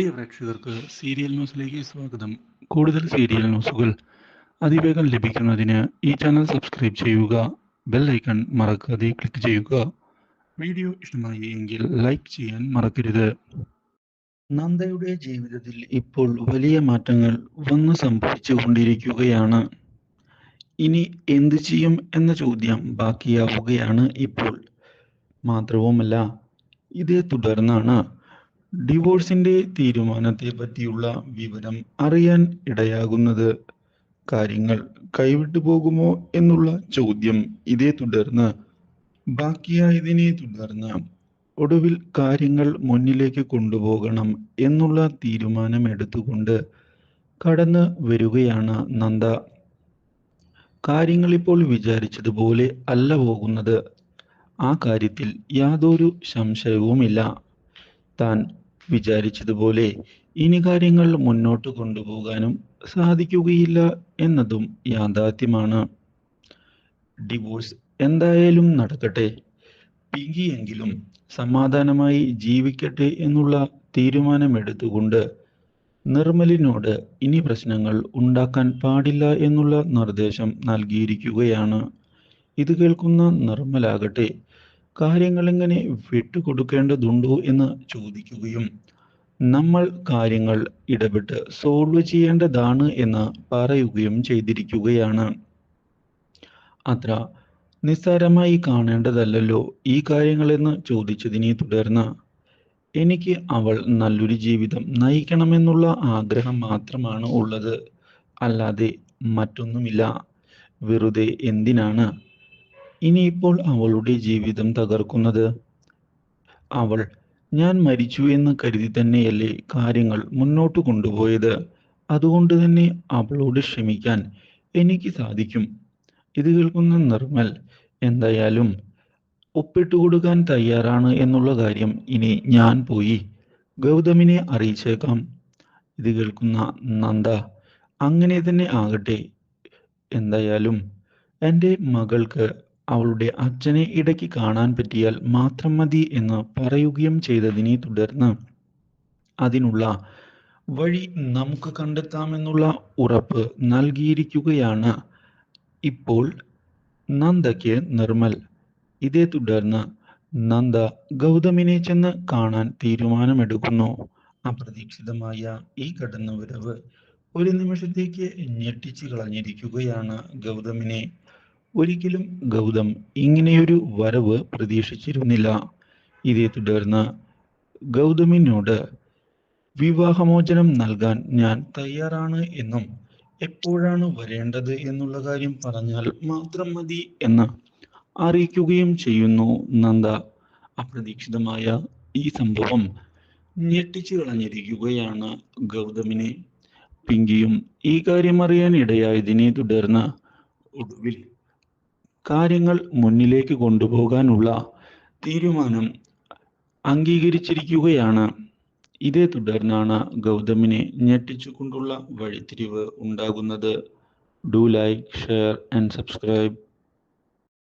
പ്രിയ പ്രേക്ഷകർക്ക് സീരിയൽ ന്യൂസിലേക്ക് സ്വാഗതം. കൂടുതൽ സീരിയൽ ന്യൂസുകൾ അതിവേഗം ലഭിക്കുന്നതിന് ഈ ചാനൽ സബ്സ്ക്രൈബ് ചെയ്യുക ബെൽ ഐക്കൺ മറക്കാതെ ക്ലിക്ക് ചെയ്യുക. വീഡിയോ ഇഷ്ടമായി എങ്കിൽ ലൈക്ക് ചെയ്യാൻ മറക്കരുത്. നന്ദയുടെ ജീവിതത്തിൽ ഇപ്പോൾ വലിയ മാറ്റങ്ങൾ വന്നു സംഭവിച്ചുകൊണ്ടിരിക്കുകയാണ് ഇനി എന്തു ചെയ്യും എന്ന ചോദ്യം ബാക്കിയാവുകയാണ് ഇപ്പോൾ. മാത്രവുമല്ല ഇതേ തുടർന്നാണ് ഡിവോഴ്സിന്റെ തീരുമാനത്തെ പറ്റിയുള്ള വിവരം അറിയാൻ ഇടയാകുന്നത് കാര്യങ്ങൾ കൈവിട്ടു പോകുമോ എന്നുള്ള ചോദ്യം ഇതേ തുടർന്ന് ബാക്കിയായതിനെ തുടർന്ന് ഒടുവിൽ കാര്യങ്ങൾ മുന്നിലേക്ക് കൊണ്ടുപോകണം എന്നുള്ള തീരുമാനം എടുത്തുകൊണ്ട് കടന്നു വരികയാണ് നന്ദ. കാര്യങ്ങൾ ഇപ്പോൾ വിചാരിച്ചതുപോലെ അല്ല പോകുന്നത്. ആ കാര്യത്തിൽ യാതൊരു സംശയവുമില്ല. താൻ വിചാരിച്ചതുപോലെ ഇനി കാര്യങ്ങൾ മുന്നോട്ട് കൊണ്ടുപോകാനും സാധിക്കുകയില്ല എന്നതും യാഥാർത്ഥ്യമാണ്. ഡിവോഴ്സ് എന്തായാലും നടക്കട്ടെ. പിങ്കിയെങ്കിലും സമാധാനമായി ജീവിക്കട്ടെ എന്നുള്ള തീരുമാനമെടുത്തുകൊണ്ട് നിർമ്മലിനോട് ഇനി പ്രശ്നങ്ങൾ ഉണ്ടാക്കാൻ പാടില്ല എന്നുള്ള നിർദ്ദേശം നൽകിയിരിക്കുകയാണ്. ഇത് കേൾക്കുന്ന നിർമ്മലാകട്ടെ കാര്യങ്ങൾ എങ്ങനെ വിട്ടുകൊടുക്കേണ്ടതുണ്ടോ എന്ന് ചോദിക്കുകയും നമ്മൾ കാര്യങ്ങൾ ഇടപെട്ട് സോൾവ് ചെയ്യേണ്ടതാണ് എന്ന് പറയുകയും ചെയ്തിരിക്കുകയാണ്. അത്ര നിസ്സാരമായി കാണേണ്ടതല്ലല്ലോ ഈ കാര്യങ്ങളെന്ന് ചോദിച്ചതിനെ തുടർന്ന് എനിക്ക് അവൾ നല്ലൊരു ജീവിതം നയിക്കണമെന്നുള്ള ആഗ്രഹം മാത്രമാണ് ഉള്ളത്. അല്ലാതെ മറ്റൊന്നുമില്ല. വെറുതെ എന്തിനാണ് ഇനിയിപ്പോൾ അവളുടെ ജീവിതം തകർക്കുന്നത്? അവൾ ഞാൻ മരിച്ചു എന്ന് കരുതി തന്നെയല്ലേ കാര്യങ്ങൾ മുന്നോട്ട് കൊണ്ടുപോയത്? അതുകൊണ്ട് തന്നെ അവളോട് ക്ഷമിക്കാൻ എനിക്ക് സാധിക്കും. ഇത് കേൾക്കുന്ന നിർമ്മൽ എന്തായാലും ഒപ്പിട്ട് കൊടുക്കാൻ തയ്യാറാണ് എന്നുള്ള കാര്യം ഇനി ഞാൻ പോയി. ഗൗതമിനെ അറിയിച്ചേക്കാം. ഇത് കേൾക്കുന്ന നന്ദ അങ്ങനെ തന്നെ ആകട്ടെ. എന്തായാലും എന്റെ മകൾക്ക് അവളുടെ അച്ഛനെ ഇടയ്ക്ക് കാണാൻ പറ്റിയാൽ മാത്രം മതി എന്ന് പറയുകയും ചെയ്തതിനെ തുടർന്ന് അതിനുള്ള വഴി നമുക്ക് കണ്ടെത്താമെന്നുള്ള ഉറപ്പ് നൽകിയിരിക്കുകയാണ്. ഇപ്പോൾ നന്ദയ്ക്ക് നിർമ്മൽ. ഇതേ തുടർന്ന് നന്ദ ഗൗതമിനെ ചെന്ന് കാണാൻ തീരുമാനമെടുക്കുന്നു. അപ്രതീക്ഷിതമായ ഈ കടന്നുവരവ് ഒരു നിമിഷത്തേക്ക് ഞെട്ടിച്ചു കളഞ്ഞിരിക്കുകയാണ് ഗൗതമിനെ. ഒരിക്കലും ഗൗതം ഇങ്ങനെയൊരു വരവ് പ്രതീക്ഷിച്ചിരുന്നില്ല. ഇതേ തുടർന്ന് ഗൗതമിനോട് വിവാഹമോചനം നൽകാൻ ഞാൻ തയ്യാറാണ് എന്നും എപ്പോഴാണ് വരേണ്ടത് എന്നുള്ള കാര്യം പറഞ്ഞാൽ മാത്രം മതി എന്ന് അറിയിക്കുകയും ചെയ്യുന്നു നന്ദ. അപ്രതീക്ഷിതമായ ഈ സംഭവം ഞെട്ടിച്ചു കളഞ്ഞിരിക്കുകയാണ് ഗൗതമിനെ. പിങ്കിയും ഈ കാര്യം അറിയാൻ ഇടയായതിനെ തുടർന്ന് ഒടുവിൽ കാര്യങ്ങൾ മുന്നിലേക്ക് കൊണ്ടുപോകാനുള്ള തീരുമാനം അംഗീകരിച്ചിരിക്കുകയാണ്. ഇതേ തുടർന്നാണ് ഗൗതമിനെ ഞെട്ടിച്ചുകൊണ്ടുള്ള വഴിത്തിരിവ് ഉണ്ടാകുന്നത്. Do like share and subscribe